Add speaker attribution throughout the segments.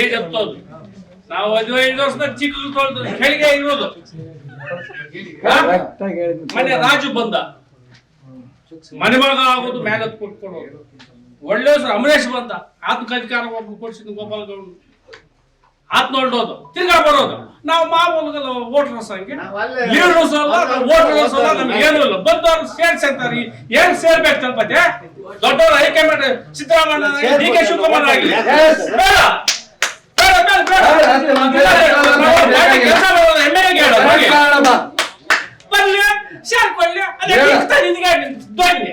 Speaker 1: Age ಹತ್ತೋದು ನಾವು ಹದಿನೈದು ವರ್ಷದ ಚಿಕ್ಕ ತೊಳೆದು ಕೆಳಗೆ ಇರೋದು? ಮನೆ ರಾಜು ಬಂದ. ಮನೆ ಮಗ ಆಗೋದು ಮ್ಯಾಲ ಕೊಟ್ಕೊಡೋದು ಒಳ್ಳೆ ಹೆಸರು ಅಮರೇಶ್ ಬಂದ. ಆತ್ಮಕ ಅಧಿಕಾರ ಒಬ್ಬ ಕೊಡ್ಸಿದ್ದು ಗೋಪಾಲ್ ಗೌಡ ಆತ್ಮ ನೋಡೋದು ತಿರ್ಗಾ ಬರೋದು. ನಾವು ಮಾಮೂಲು ವೋಟರ್ಸ್ ಹಂಗೆ ಲೀಡರ್ಸ್ ಅಲ್ಲ ವೋಟರ್ಸ್ ಅಲ್ಲ ನಮ್ಗೆ ಏನೂ ಇಲ್ಲ. ಬಂದವ್ರು ಸೇರ್ಸಿ ಅಂತಾರೆ. ಏನ್ ಸೇರ್ಬೇಕು ತಲುಪತ್ತೆ? ದೊಡ್ಡವರು high command Siddaramaiah D K Shivakumar ಆಗಲಿ. ಹೋಗಿ. ಬರ್ಲಿ ಸೇರ್ಕೊಳ್ಳಿ ಅದೇ ಇಷ್ಟ ನಿನಗೆ ದೊಡ್ಡ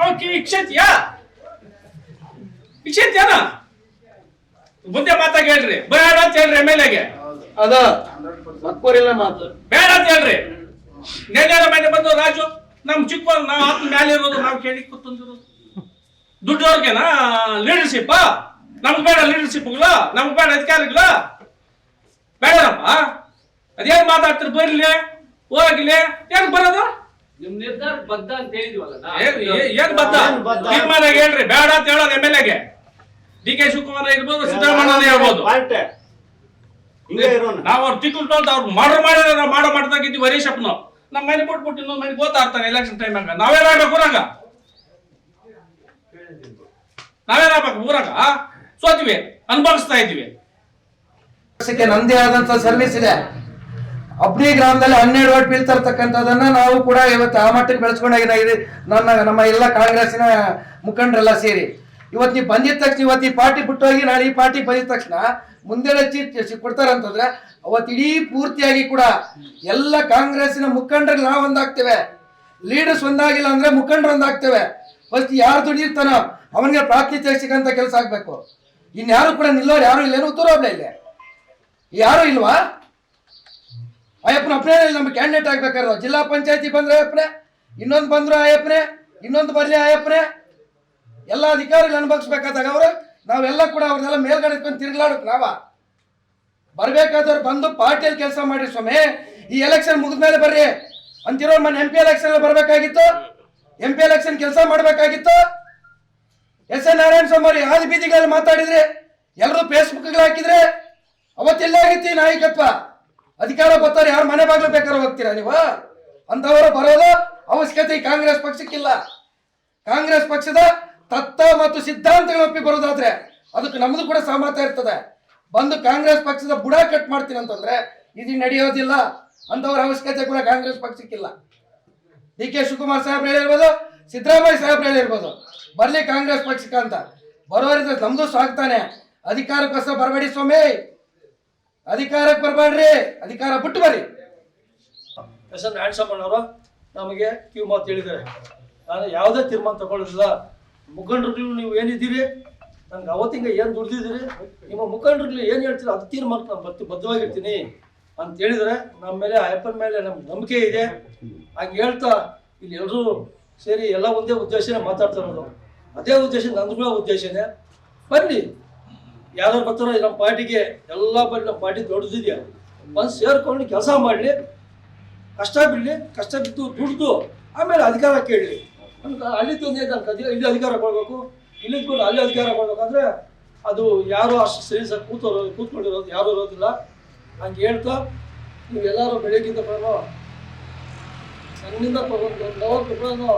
Speaker 1: ಅವಕ್ಕೆ ಇಕ್ಷತಿಯಾ ಇಕ್ಷತಿಯಾನ ಮುಂದೆ ಮಾತಾಗ ಹೇಳ್ರಿ. ಬೇಡ ಅಂತ ಹೇಳ್ರಿ ಎಗೆ
Speaker 2: ಅದ. ಮಕ್ಕಳಿಲ್ಲ ಮಾತು.
Speaker 1: ಬೇಡ ಅಂತ ಹೇಳ್ರಿ. ನೆನ್ನೆ ಮನೆ ಬಂದು ರಾಜು ನಮ್ ಚಿಕ್ಕ ನಾವು ಆತ್ಮ ಮ್ಯಾಲೆ ಇರೋದು ನಾವು ಕೇಳಿ ಕೂತಂದಿರೋದು. ದುಡ್ಡವ್ರಿಗೆನಾ ಲೀಡರ್ಶಿಪ್ ನಮ್ಗೆ ಬೇಡ ಲೀಡರ್ಶಿಪ್ಗಳ ನಮ್ಗೆ ಬೇಡ ಅಧಿಕಾರಿಗಳ. ಬೇಡನಪ್ಪ ಅದೇನ್ ಮಾತಾಡ್ತಾರೆ? ಬರ್ಲಿ. ಹೋಗ್ಲಿ. ಏನ್ ಬರೋದು?
Speaker 3: ನಿಮ್ ನಿರ್ಧಾರ ಬದ್ಧ ಅಂತ ಹೇಳಿದ್ವಲ್ಲ.
Speaker 1: ಏನ್ ಬದ್ಧ? ತೀರ್ಮಾನ ಹೇಳ್ರಿ. ಬೇಡ ಅಂತ ಹೇಳೋದು ಎಂ ಎಲ್ ಎಗೆ. ಡಿ ಕೆ ಶಿವಕುಮಾರ್ ಇರ್ಬೋದು ಸಿದ್ದರಾಮಯ್ಯ ಹೇಳ್ಬೋದು
Speaker 2: ನಾವ್ ಅವ್ರ ಇರೋಣ
Speaker 1: ನಾವು ಅವ್ರು ತಿಕ್ಕಲ್ ತೊಳ್ದು ಅವ್ರು ಮಾಡ್ರ ಮಾಡಿದ್ರೆ ನಾವು ಮಾಡೋ ಮಾಡ್ದಾಗಿದ್ದೀವಿ ಹರೀಶಪ್ಪನು ನಮ್ಮ ಮನೆ ಕೊಟ್ಬಿಟ್ಟು ಇನ್ನೊಂದು ಮನೆ ಗೊತ್ತಾಗ್ತಾನೆ ಎಲೆಕ್ಷನ್ ಹಂಗ ನಾವೇನಾಗ್ಬೇಕು ಊರಾಗ? ನಾವೇನಾಗ್ಬೇಕು ಊರಾಗ? ಸೋತಿವಿ ಅನುಭವಿಸ್ತಾ
Speaker 4: ಇದೀವಿ ನಂದೇ ಆದಂತ ಸರ್ವಿಸ್ ಇದೆ ಅಬ್ನಿ ಗ್ರಾಮದಲ್ಲಿ ಹನ್ನೆರಡು ವಾಟ್ ಬೀಳ್ತಾ ನಾವು ಕೂಡ ಇವತ್ತು ಆ ಮಟ್ಟಕ್ಕೆ ಬೆಳೆಸ್ಕೊಂಡಾಗಿದೆ ನನ್ನ, ನಮ್ಮ ಎಲ್ಲ ಕಾಂಗ್ರೆಸ್ಸಿನ ಮುಖಂಡರೆಲ್ಲ ಸೇರಿ. ಇವತ್ತು ನೀವು ಬಂದಿದ ತಕ್ಷಣ, ಇವತ್ತು ಈ ಪಾರ್ಟಿ ಬಿಟ್ಟೋಗಿ ನಾಳೆ ಈ ಪಾರ್ಟಿ ಬಂದಿದ ತಕ್ಷಣ ಮುಂದೆ ಚೀಟ್ ಕೊಡ್ತಾರಂತಂದ್ರೆ ಅವತ್ತು ಇಡೀ ಪೂರ್ತಿಯಾಗಿ ಕೂಡ ಎಲ್ಲ ಕಾಂಗ್ರೆಸ್ನ ಮುಖಂಡರು ನಾವು ಒಂದಾಗ್ತೇವೆ. ಲೀಡರ್ಸ್ ಒಂದಾಗಿಲ್ಲ ಅಂದ್ರೆ ಮುಖಂಡರು ಒಂದಾಗ್ತೇವೆ. ಫಸ್ಟ್ ಯಾರು ದುಡಿರ್ತಾನೋ ಅವನಿಗೆ ಪ್ರಾತಿನಿಧ್ಯ ಸಿಗಂತ ಕೆಲಸ ಆಗ್ಬೇಕು. ಇನ್ಯಾರು ಕೂಡ ನಿಲ್ಲೋರು ಯಾರು ಇಲ್ಲೇನು ಉತ್ತರ ಇಲ್ಲೇ. ಯಾರು ಇಲ್ವಾ? ಅಯ್ಯಪ್ಪನ ಇಲ್ಲ ನಮ್ಮ ಕ್ಯಾಂಡಿಡೇಟ್ ಆಗ್ಬೇಕಾದ್ರೆ. ಜಿಲ್ಲಾ ಪಂಚಾಯತಿ ಬಂದ್ರೆ ಅಯ್ಯಪ್ಪನೇ ಇನ್ನೊಂದು ಬಂದ್ರು ಅಯ್ಯಪ್ಪನೇ, ಇನ್ನೊಂದು ಬರ್ಲಿ ಅಯ್ಯಪ್ಪನೇ. ಎಲ್ಲ ಅಧಿಕಾರಿಗಳು ಅನುಭವಿಸ್ಬೇಕಾದಾಗ ಅವರು, ನಾವೆಲ್ಲ ಕೂಡ ಅವ್ರನ್ನೆಲ್ಲ ಮೇಲ್ಗಡೆ ಇಟ್ಕೊಂಡು ತಿರುಗ್ಲಾಡಕ್ ನಾವ. ಬರ್ಬೇಕಾದವ್ರು ಬಂದು ಪಾರ್ಟಿಯಲ್ಲಿ ಕೆಲಸ ಮಾಡಿ ಸ್ವಾಮಿ. ಈ ಎಲೆಕ್ಷನ್ ಮುಗಿದ್ಮೇಲೆ ಬರ್ರಿ. ಅಂತಿರೋ ಮನೆ ಎಂ ಪಿ ಎಲೆಕ್ಷನ್ ಬರ್ಬೇಕಾಗಿತ್ತು. ಎಂ ಪಿ ಎಲೆಕ್ಷನ್ ಕೆಲಸ ಮಾಡ್ಬೇಕಾಗಿತ್ತು. ಎಸ್ ಎನ್ ನಾರಾಯಣ ಸ್ವಾಮಿ ಯಾವ್ದು ಬೀದಿಗಳಲ್ಲಿ ಮಾತಾಡಿದ್ರೆ? ಎಲ್ಲರೂ ಫೇಸ್ಬುಕ್ ಹಾಕಿದ್ರೆ ಅವತ್ತೆಲ್ಲ ಆಗಿತ್ತು ನಾಯಕತ್ವ. ಅಧಿಕಾರ ಬರ್ತಾರೆ ಯಾರು ಮನೆ ಬಾಗ್ಲು ಬೇಕಾದ್ರೆ ಹೋಗ್ತೀರಾ ನೀವು? ಅಂತವರು ಬರೋದು ಅವಶ್ಯಕತೆ, ಕಾಂಗ್ರೆಸ್ ಪಕ್ಷಕ್ಕಿಲ್ಲ. ಕಾಂಗ್ರೆಸ್ ಪಕ್ಷದ ತತ್ವ ಮತ್ತು ಸಿದ್ಧಾಂತಗಳ ಒಪ್ಪಿ ಬರೋದಾದ್ರೆ ಅದಕ್ಕೆ ನಮ್ದು ಕೂಡ ಸಹಮತ ಇರ್ತದೆ. ಬಂದು ಕಾಂಗ್ರೆಸ್ ಪಕ್ಷದ ಬುಡ ಕಟ್ ಮಾಡ್ತೀನಿ ಅಂತಂದ್ರೆ ಇದು ನಡೆಯೋದಿಲ್ಲ. ಅಂತವ್ರ ಅವಶ್ಯಕತೆ ಕೂಡ ಕಾಂಗ್ರೆಸ್ ಪಕ್ಷಕ್ಕಿಲ್ಲ. ಡಿ ಕೆ ಶಿವಕುಮಾರ್ ಸಾಹೇಬ್ರು ಹೇಳಿರ್ಬೋದು, ಸಿದ್ದರಾಮಯ್ಯ ಸಾಹೇಬ್ ಹೇಳಿರ್ಬೋದು, ಬರ್ಲಿ ಕಾಂಗ್ರೆಸ್ ಪಕ್ಷಕ್ಕೆ ಅಂತ. ಬರೋರಿದ್ರೆ ನಮ್ದು ಸ್ವಾಗತಾನೆ ಅಧಿಕಾರಕ್ಕೋಸ್ಕರ ಬರಬೇಡಿ ಸ್ವಾಮಿ. ಅಧಿಕಾರಕ್ಕೆ ಬರಬೇಡ್ರಿ. ಅಧಿಕಾರ ಬಿಟ್ಟು ಬರ್ರಿ.
Speaker 5: ಎಸ್ ಎನ್ ಅವರು ನಮಗೆ ಕಿವಿ ಮಾತು ಹೇಳಿದ್ದಾರೆ. ನಾನು ಯಾವುದೇ ತೀರ್ಮಾನ ತಗೊಳ್ಳಿಲ್ಲ ಮುಖಂಡರುಗಳು ನೀವು ಏನಿದ್ದೀರಿ? ನನ್ಗೆ ಅವತ್ತಿಂಗ ಏನು ದುಡ್ದಿದ್ದೀರಿ? ನಿಮ್ಮ ಮುಖಂಡರುಗಳು ಏನು ಹೇಳ್ತೀರಿ ಅದು ತೀರ್ಮಾನಕ್ಕೆ ನಾನು ಬದ್ಧ ಬದ್ಧವಾಗಿರ್ತೀನಿ ಅಂತ ಹೇಳಿದ್ರೆ ನಮ್ಮ ಮೇಲೆ ಅಯ್ಯಪ್ಪನ ಮೇಲೆ ನಮ್ಗೆ ನಂಬಿಕೆ ಇದೆ. ಹಂಗೆ ಹೇಳ್ತಾ ಇಲ್ಲಿ ಎಲ್ಲರೂ ಸೇರಿ ಎಲ್ಲ ಒಂದೇ ಉದ್ದೇಶನೇ ಮಾತಾಡ್ತಾ ಅದೇ ಉದ್ದೇಶ, ನಂದು ಕೂಡ ಉದ್ದೇಶನೇ. ಬನ್ನಿ. ಯಾರು ಬರ್ತಾರೋ ನಮ್ಮ ಪಾರ್ಟಿಗೆ, ಎಲ್ಲ ಬನ್ನಿ ನಮ್ಮ ಪಾರ್ಟಿ ದೊಡ್ಡದಿದೆಯಾ? ಬಂದು ಸೇರ್ಕೊಂಡು ಕೆಲಸ ಮಾಡಲಿ, ಕಷ್ಟ ಬಿಡಲಿ, ಕಷ್ಟ ಬಿದ್ದು ದುಡ್ದು ಆಮೇಲೆ ಅಧಿಕಾರ ಕೇಳಲಿ. ಅಲ್ಲಿ ತಂದೆ ನನ್ಗೆ ಕದಿ ಇಲ್ಲಿ ಅಧಿಕಾರ ಕೊಡಬೇಕು. ಇಲ್ಲಿ ಅಲ್ಲಿ ಅಧಿಕಾರ ಕೊಡ್ಬೇಕಂದ್ರೆ ಅದು ಯಾರು ಅಷ್ಟು ಸೀರಿಯಸ್ ಕೂತರು ಕೂತ್ಕೊಂಡಿರೋದು, ಯಾರು ಇರೋದಿಲ್ಲ. ಹಂಗೆ ಹೇಳ್ತಾ, ನೀವೆಲ್ಲರೂ ಬೆಳಗ್ಗಿಂದ ಬರೋ ನನ್ನಿಂದ ಒಂದು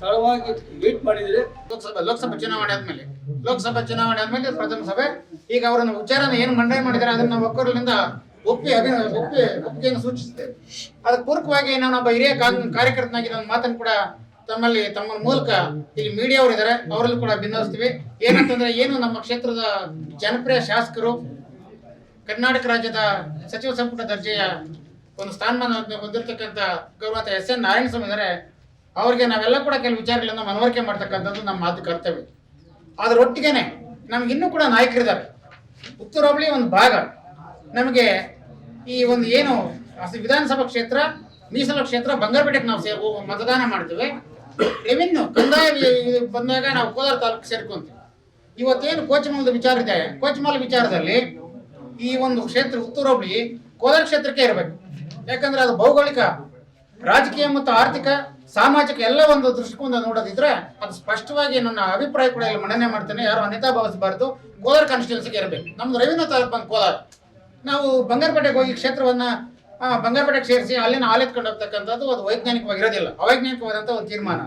Speaker 5: ತಡವಾಗಿ ವೇಟ್ ಮಾಡಿದ್ರೆ
Speaker 6: ಲೋಕಸಭೆ, ಲೋಕಸಭಾ ಚುನಾವಣೆ ಆದ್ಮೇಲೆ, ಲೋಕಸಭಾ ಚುನಾವಣೆ ಆದ್ಮೇಲೆ ಪ್ರಥಮ ಸಭೆ ಈಗ ಅವರನ್ನು ಉಚ್ಚಾರನ ಏನು ಮಂಡನೆ ಮಾಡಿದ್ದಾರೆ ಅದನ್ನ ಒಕ್ಕೂರಲಿಂದ ಒಪ್ಪಿ ಅಭಿ ಒಪ್ಪಿ ಒಪ್ಪಿಗೆಯನ್ನು ಸೂಚಿಸುತ್ತೇವೆ. ಅದಕ್ಕೆ ಪೂರಕವಾಗಿ ನಾನೊಬ್ಬ ಹಿರಿಯ ಕಾರ್ಯಕರ್ತನಾಗಿ ನನ್ನ ಮಾತನ್ನು ಕೂಡ ತಮ್ಮಲ್ಲಿ, ತಮ್ಮ ಮೂಲಕ ಇಲ್ಲಿ ಮೀಡಿಯಾ ಅವರು ಇದ್ದಾರೆ, ಅವರಲ್ಲೂ ಕೂಡ ಭಿನ್ನವಿಸ್ತೀವಿ ಏನಂತಂದ್ರೆ ಏನು ನಮ್ಮ ಕ್ಷೇತ್ರದ ಜನಪ್ರಿಯ ಶಾಸಕರು, ಕರ್ನಾಟಕ ರಾಜ್ಯದ ಸಚಿವ ಸಂಪುಟ ದರ್ಜೆಯ ಒಂದು ಸ್ಥಾನಮಾನ ಹೊಂದಿರತಕ್ಕಂಥ ಗೌರವ ಎಸ್ ಎನ್ ನಾರಾಯಣ ಸ್ವಾಮಿ ಇದ್ದಾರೆ. ಅವರಿಗೆ ನಾವೆಲ್ಲ ಕೂಡ ಕೆಲವು ವಿಚಾರಗಳನ್ನು ಮನವರಿಕೆ ಮಾಡ್ತಕ್ಕಂಥದ್ದು ನಮ್ಮ ಮಾತು ಕರ್ತವ್ಯ. ಅದರ ಒಟ್ಟಿಗೆನೆ ನಮ್ಗೆ ಇನ್ನೂ ಕೂಡ ನಾಯಕರಿದ್ದಾರೆ. ಉತ್ತರ ಹೋಬಳಿ ಒಂದು ಭಾಗ. ನಮಗೆ ಈ ಒಂದು ಏನು ವಿಧಾನಸಭಾ ಕ್ಷೇತ್ರ, ಮೀಸಲು ಕ್ಷೇತ್ರ, ಬಂಗಾರಪೇಟೆಗೆ ನಾವು ಸೇ ಮತದಾನ ಮಾಡ್ತೇವೆ. ರೆವಿನ್ಯೂ ಕಂದಾಯ ಬಂದಾಗ ನಾವು ಕೋಲಾರ ತಾಲೂಕು ಸೇರ್ಕೊಂತೀವಿ. ಇವತ್ತೇನು ಕೋಚಮಲದ ವಿಚಾರ ಇದೆ? ಕೋಚಮಲ ವಿಚಾರದಲ್ಲಿ ಈ ಒಂದು ಕ್ಷೇತ್ರ ಉತ್ತರ ಹೋಬಳಿ ಕೋಲಾರ ಕ್ಷೇತ್ರಕ್ಕೆ ಇರಬೇಕು. ಯಾಕಂದ್ರೆ ಅದು ಭೌಗೋಳಿಕ, ರಾಜಕೀಯ ಮತ್ತು ಆರ್ಥಿಕ ಸಾಮಾಜಿಕ ಎಲ್ಲ ಒಂದು ದೃಷ್ಟಿಕೋನ ನೋಡೋದಿದ್ರೆ ಅದು ಸ್ಪಷ್ಟವಾಗಿ ನನ್ನ ಅಭಿಪ್ರಾಯ ಕೂಡ ಇಲ್ಲಿ ಮನನೆ ಮಾಡ್ತೇನೆ. ಯಾರು ಅನಿತಾ ಭಾವಿಸಬಾರ್ದು, ಕೋಲಾರ ಕಾನ್ಸ್ಟಿಟ್ಯೂನ್ಸಿಗೆ ಇರಬೇಕು. ನಮ್ದು ರವೀಂದ್ರ ತಾಲೂಕು ಬಂದು ಕೋಲಾರ. ನಾವು ಬಂಗಾರಪೇಟೆಗೆ ಹೋಗಿ ಕ್ಷೇತ್ರವನ್ನ ಬಂಗಾರಪೇಟೆಗೆ ಸೇರಿಸಿ ಅಲ್ಲಿನ ಆಲೆತ್ಕೊಂಡು ಹೋಗ್ತಕ್ಕಂಥದ್ದು ಅದು ವೈಜ್ಞಾನಿಕವಾಗಿರೋದಿಲ್ಲ ಅವೈಜ್ಞಾನಿಕವಾದಂಥ ಒಂದು ತೀರ್ಮಾನ.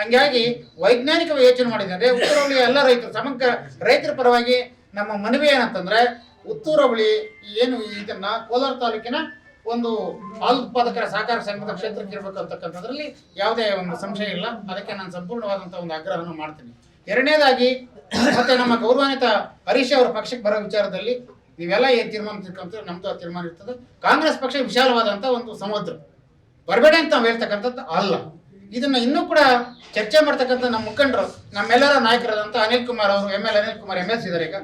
Speaker 6: ಹಂಗಾಗಿ ವೈಜ್ಞಾನಿಕವಾಗಿ ಯೋಚನೆ ಮಾಡಿದ್ದಾರೆ. ಉತ್ತರವಳಿಯ ಎಲ್ಲ ರೈತರು, ಸಮಗ್ರ ರೈತರ ಪರವಾಗಿ ನಮ್ಮ ಮನವಿ ಏನಂತಂದ್ರೆ ಉತ್ತೂರವಳಿ ಏನು ಇದನ್ನ ಕೋಲಾರ ತಾಲೂಕಿನ ಒಂದು ಹಾಲು ಉತ್ಪಾದಕರ ಸಹಕಾರ ಸಂಘದ ಕ್ಷೇತ್ರಕ್ಕೆ ಇರಬೇಕು ಅಂತಕ್ಕಂಥದ್ರಲ್ಲಿ ಯಾವುದೇ ಒಂದು ಸಂಶಯ ಇಲ್ಲ. ಅದಕ್ಕೆ ನಾನು ಸಂಪೂರ್ಣವಾದಂಥ ಒಂದು ಆಗ್ರಹವನ್ನು ಮಾಡ್ತೀನಿ. ಎರಡನೇದಾಗಿ, ಮತ್ತೆ ನಮ್ಮ ಗೌರವಾನ್ವಿತ ಹರೀಶ್ ಅವರ ಪಕ್ಷಕ್ಕೆ ಬರೋ ವಿಚಾರದಲ್ಲಿ ನೀವೆಲ್ಲ ಏನು ತೀರ್ಮಾನ ತಿಳ್ಕೊಂತೀರ ನಮ್ದು ಆ ತೀರ್ಮಾನ ಇರ್ತದೆ. ಕಾಂಗ್ರೆಸ್ ಪಕ್ಷ ವಿಶಾಲವಾದಂಥ ಒಂದು ಸಮುದ್ರ. ಬರಬೇಡ ಅಂತ ನಾವು ಹೇಳ್ತಕ್ಕಂಥದ್ದು ಅಲ್ಲ. ಇದನ್ನ ಇನ್ನೂ ಕೂಡ ಚರ್ಚೆ ಮಾಡ್ತಕ್ಕಂಥ ನಮ್ಮ ಮುಖಂಡರು, ನಮ್ಮೆಲ್ಲರ ನಾಯಕರಾದಂಥ ಅನಿಲ್ ಕುಮಾರ್ ಅವರು M L Anil Kumar, M S ಇದ್ದಾರೆ ಈಗ.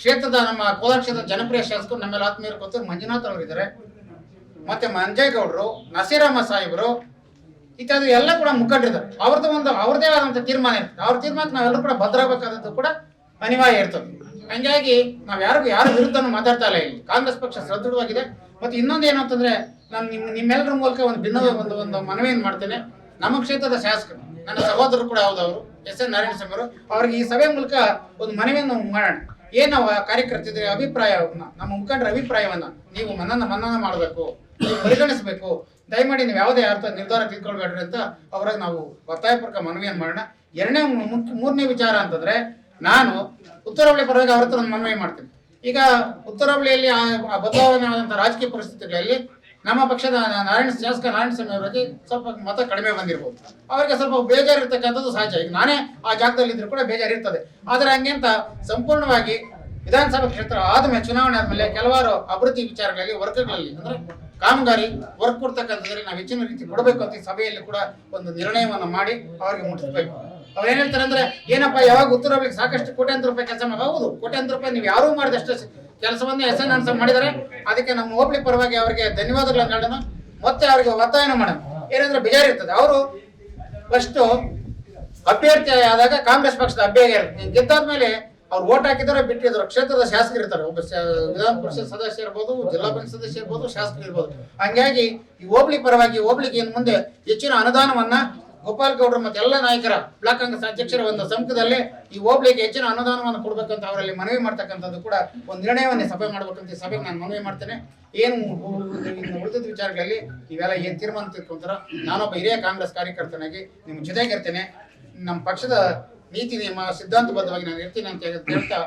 Speaker 6: ಕ್ಷೇತ್ರದ ನಮ್ಮ ಕೋಲಾರ ಕ್ಷೇತ್ರದ ಜನಪ್ರಿಯ ಶಾಸಕರು ನಮ್ಮೆಲ್ಲ ಆತ್ಮೀಯರು ಕೂತು ಮಂಜುನಾಥ್ ಅವರು ಇದ್ದಾರೆ. ಮತ್ತೆ ಮಂಜೇಗೌಡರು ನಸೀರಾಮ ಸಾಹೇಬರು, ಇತ್ಯಾದಿ ಎಲ್ಲ ಕೂಡ ಮುಖಂಡರಿದ್ದಾರೆ. ಅವ್ರದ್ದು ಒಂದು ಅವ್ರದೇ ಆದಂತ ತೀರ್ಮಾನ ಇರ್ತದೆ. ಅವ್ರ ತೀರ್ಮಾನಕ್ಕೆ ನಾವೆಲ್ಲರೂ ಕೂಡ ಭದ್ರಾಗಬೇಕಾದದ್ದು ಕೂಡ ಅನಿವಾರ್ಯ ಇರ್ತದೆ. ಹಂಗಾಗಿ ನಾವು ಯಾರಿಗೂ, ಯಾರ ವಿರುದ್ಧನೂ ಮಾತಾಡ್ತಾ ಇಲ್ಲ ಇಲ್ಲಿ. ಕಾಂಗ್ರೆಸ್ ಪಕ್ಷ ಸದೃಢವಾಗಿದೆ. ಮತ್ತೆ ಇನ್ನೊಂದು ಏನು ಅಂತಂದ್ರೆ, ನಾನು ನಿಮ್ ನಿಮ್ಮೆಲ್ಲರ ಮೂಲಕ ಒಂದು ಭಿನ್ನ ಒಂದು ಒಂದು ಮನವಿಯನ್ನು ಮಾಡ್ತೇನೆ. ನಮ್ಮ ಕ್ಷೇತ್ರದ ಶಾಸಕರು, ನನ್ನ ಸಹೋದರರು ಕೂಡ ಹೌದವರು ಎಸ್ ಎನ್ ನಾರಾಯಣ ಅವರು, ಅವ್ರಿಗೆ ಈ ಸಭೆ ಮೂಲಕ ಒಂದು ಮನವಿಯನ್ನು ಮಾಡೋಣ. ಏನು ಕಾರ್ಯಕರ್ತರ ಅಭಿಪ್ರಾಯವನ್ನ ನಮ್ಮ ಮುಖಂಡರ ಅಭಿಪ್ರಾಯವನ್ನ ನೀವು ಮನನ ಮನ್ನನ ಮಾಡಬೇಕು. ಪರಿಗಣಿಸಬೇಕು. ದಯಮಾಡಿ ನೀವು ಯಾವುದೇ ಅರ್ಥ, ನಿರ್ಧಾರ ತಿಳ್ಕೊಳ್ಬೇಡ್ರಿ ಅಂತ ಅವ್ರಿಗೆ ನಾವು ಒತ್ತಾಯಪೂರ್ವಕ ಮನವಿಯನ್ನು ಮಾಡೋಣ. ಎರಡನೇ ಮೂರನೇ ವಿಚಾರ ಅಂತಂದ್ರೆ ನಾನು ಉತ್ತರವಳಿ ಪರವಾಗಿ ಅವ್ರ ಹತ್ರ ಮನವಿ ಮಾಡ್ತೀನಿ. ಈಗ ಉತ್ತರ ಆ ಬದಲಾವಣೆ ಆದಂತಹ ರಾಜಕೀಯ ಪರಿಸ್ಥಿತಿಗಳಲ್ಲಿ ನಮ್ಮ ಪಕ್ಷದ ನಾರಾಯಣ, ಶಾಸಕ ನಾರಾಯಣ ಸ್ವಾಮಿ ಅವರಿಗೆ ಸ್ವಲ್ಪ ಮತ ಕಡಿಮೆ ಬಂದಿರಬಹುದು ಅವರಿಗೆ ಸ್ವಲ್ಪ ಬೇಜಾರು ಇರ್ತಕ್ಕಂಥದ್ದು ಸಹಜ. ಈಗ ನಾನೇ ಆ ಜಾಗದಲ್ಲಿ ಇದ್ರು ಕೂಡ ಬೇಜಾರು ಇರ್ತದೆ ಆದ್ರೆ ಹಂಗೆಂತ ಸಂಪೂರ್ಣವಾಗಿ ವಿಧಾನಸಭಾ ಕ್ಷೇತ್ರ ಆದಮೇಲೆ, ಚುನಾವಣೆ ಆದ್ಮೇಲೆ ಕೆಲವಾರು ಅಭಿವೃದ್ಧಿ ವಿಚಾರಗಳಲ್ಲಿ, ವರ್ಗಗಳಲ್ಲಿ ಅಂದ್ರೆ ಕಾಮಗಾರಿ ವರ್ಕ್ ಕೊಡ್ತಕ್ಕಂಥದ್ರಲ್ಲಿ ನಾವು ಹೆಚ್ಚಿನ ರೀತಿ ಕೊಡಬೇಕು ಅಂತ ಸಭೆಯಲ್ಲಿ ಕೂಡ ಒಂದು ನಿರ್ಣಯವನ್ನು ಮಾಡಿ ಅವರಿಗೆ ಮುಟ್ಟಿಸ್ಬೇಕು. ಅವ್ರು ಏನ್ ಹೇಳ್ತಾರೆ ಅಂದ್ರೆ, ಏನಪ್ಪ, ಯಾವಾಗ ಉತ್ತರ ಹೋಗ್ಲಿಕ್ಕೆ ಸಾಕಷ್ಟು ಕೋಟ್ಯಾಂತರ ರೂಪಾಯಿ ಕೆಲಸ ಹೌದು, ಕೋಟ್ಯಾಂತರ ರೂಪಾಯಿ ನೀವು ಯಾರೂ ಮಾಡಿದಷ್ಟು ಕೆಲಸವನ್ನ ಎಸ್ ಎನ್ ಅನ್ಸ ಮಾಡಿದ್ದಾರೆ. ಅದಕ್ಕೆ ನಮ್ಮ ಹೋಬಳಿ ಪರವಾಗಿ ಅವರಿಗೆ ಧನ್ಯವಾದಗಳನ್ನು ಹೇಳೋಣ. ಮತ್ತೆ ಅವರಿಗೆ ಒತ್ತಾಯನ ಮಾಡೋಣ. ಏನಂದ್ರೆ ಬೇಜಾರು ಇರ್ತದೆ. ಅವರು ಫಸ್ಟ್ ಅಭ್ಯರ್ಥಿ ಆದಾಗ ಕಾಂಗ್ರೆಸ್ ಪಕ್ಷದ ಅಭ್ಯರ್ಥಿ ಗೆದ್ದಾದ್ಮೇಲೆ ಅವ್ರು ಓಟ್ ಹಾಕಿದಾರೆ ಬಿಟ್ಟಿದ್ರು ಕ್ಷೇತ್ರದ ಶಾಸಕರು ಇರ್ತಾರೆ. ಒಬ್ಬ ವಿಧಾನ ಪರಿಷತ್ ಸದಸ್ಯ ಇರ್ಬೋದು, ಜಿಲ್ಲಾ ಪರಿಷತ್ ಸದಸ್ಯ ಇರ್ಬೋದು, ಶಾಸಕರು ಇರ್ಬೋದು. ಹಂಗಾಗಿ ಈ ಹೋಬಳಿ ಪರವಾಗಿ, ಹೋಬಳಿಗೆ ಇನ್ನು ಮುಂದೆ ಹೆಚ್ಚಿನ ಅನುದಾನವನ್ನ ಗೋಪಾಲ್ ಗೌಡ್ರು ಮತ್ತೆ ಎಲ್ಲ ನಾಯಕರ ಬ್ಲಾಕ್ ಕಾಂಗ್ರೆಸ್ ಅಧ್ಯಕ್ಷರ ಒಂದು ಸಂಪುಟದಲ್ಲಿ ಈ ಹೋಬಳಿಗೆ ಹೆಚ್ಚಿನ ಅನುದಾನವನ್ನು ಕೊಡ್ಬೇಕಂತ ಅವರಲ್ಲಿ ಮನವಿ ಮಾಡ್ತಕ್ಕಂಥದ್ದು ಕೂಡ ಒಂದು ನಿರ್ಣಯವನ್ನ ಸಭೆ ಮಾಡ್ಬೇಕಂತ ಈ ಸಭೆಗೆ ನಾನು ಮನವಿ ಮಾಡ್ತೇನೆ. ಏನು ಉಳಿದ ವಿಚಾರಗಳಲ್ಲಿ ಇವೆಲ್ಲ ಏನು ತೀರ್ಮಾನ ತಿಳ್ಕೊಂತಾರ ನಾನೊಬ್ಬ ಹಿರಿಯ ಕಾಂಗ್ರೆಸ್ ಕಾರ್ಯಕರ್ತನಾಗಿ ನಿಮ್ಮ ಜೊತೆಗಿರ್ತೇನೆ. ನಮ್ಮ ಪಕ್ಷದ ನೀತಿ ನಿಯಮ ಸಿದ್ಧಾಂತಬದ್ಧವಾಗಿ ನಾನು ಇರ್ತೀನಿ ಅಂತ ಹೇಳ್ತಾ